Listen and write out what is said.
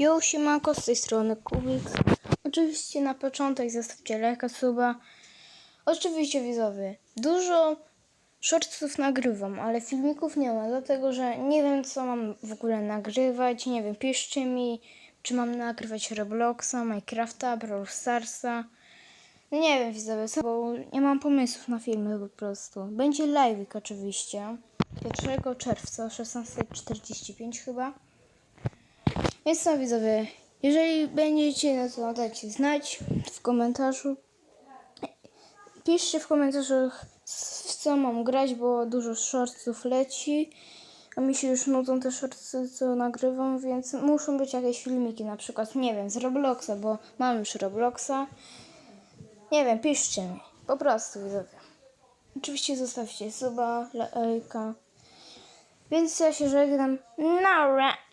Jo, siemanko, z tej strony Kubiks. Oczywiście na początek zostawcie lajka, suba. Oczywiście widzowie, dużo shortsów nagrywam, ale filmików nie ma, dlatego że nie wiem co mam w ogóle nagrywać, nie wiem, piszcie mi, czy mam nagrywać Robloxa, Minecrafta, Brawl Starsa. Nie wiem widzowie, co, bo nie mam pomysłów na filmy po prostu. Będzie live'ik oczywiście, 1 czerwca o 16.45 chyba. Więc co widzowie, jeżeli będziecie, no to dajcie znać w komentarzu. Piszcie w komentarzach w co mam grać, bo dużo shortsów leci. A mi się już nudzą te shortsy, co nagrywam, więc muszą być jakieś filmiki, na przykład, nie wiem, z Robloxa, bo mam już Robloxa. Nie wiem, piszcie mi. Po prostu widzowie. Oczywiście zostawcie suba, lajka. Więc ja się żegnam. Nara!